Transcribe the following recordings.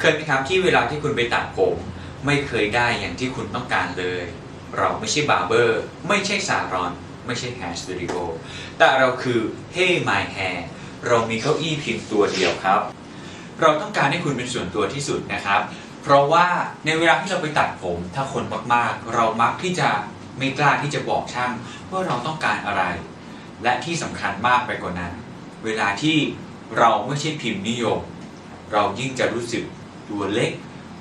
เคยไหมครับที่เวลาที่คุณไปตัดผม ไม่เคยได้อย่างที่คุณต้องการเลย เราไม่ใช่บาร์เบอร์ ไม่ใช่ซารอน ไม่ใช่ Hair Studio แต่เราคือ Hey My Hair เรามีเก้าอี้เพียงตัวเดียวครับ เราต้องการให้คุณเป็นส่วนตัวที่สุดนะครับ เพราะว่าในเวลาที่เราไปตัดผม ถ้าคนมากๆ เรามักที่จะไม่กล้าที่จะบอกช่างว่าเราต้องการอะไร และที่สำคัญมากไปกว่านั้น เวลาที่เราไม่ใช่พิมพ์นิยม เรายิ่งจะรู้สึก ตัวเล็ก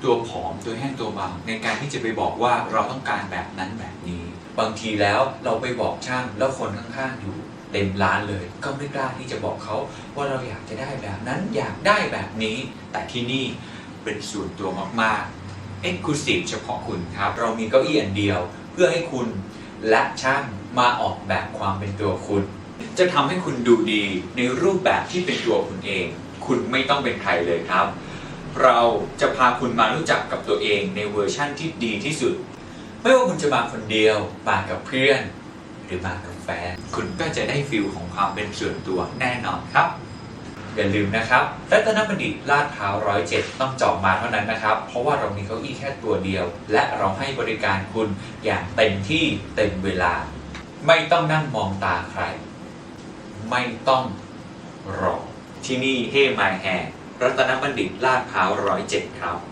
ตัวผอมตัวแห้งตัวบางในการที่จะไปบอกว่าเราต้องการแบบนั้นแบบนี้ บางทีแล้วเราไปบอกช่างแล้วคนข้างๆอยู่เต็มร้านเลยก็ไม่กล้าที่จะบอกเขาว่าเราอยากจะได้แบบนั้นอยากได้แบบนี้ แต่ที่นี่เป็นส่วนตัวมากๆ e x c l u s i v e เฉพาะคุณครับ เรามีเก้าอี้อันเดียว เพื่อให้คุณและช่างมาออกแบบความเป็นตัวคุณ จะทำให้คุณดูดีในรูปแบบที่เป็นตัวคุณเอง คุณไม่ต้องเป็นใครเลยครับ เราจะพาคุณมารู้จักกับตัวเองในเวอร์ชั่นที่ดีที่สุด ไม่ว่าคุณจะมาคนเดียว มากับเพื่อน หรือมากับแฟน คุณก็จะได้ฟิลของความเป็นส่วนตัวแน่นอนครับ อย่าลืมนะครับรัตนบัณฑิตลาดพร้าวร้อยเจ็ดต้องจองมาเท่านั้นนะครับ เพราะว่าเรามีเก้าอี้แค่ตัวเดียว และเราให้บริการคุณอย่างเต็มที่เต็มเวลา ไม่ต้องนั่งมองตาใคร ไม่ต้องรอที่นี่เฮมายแฮง รัตนบัณฑิตลาดพร้าวร้อยเจ็ดครับ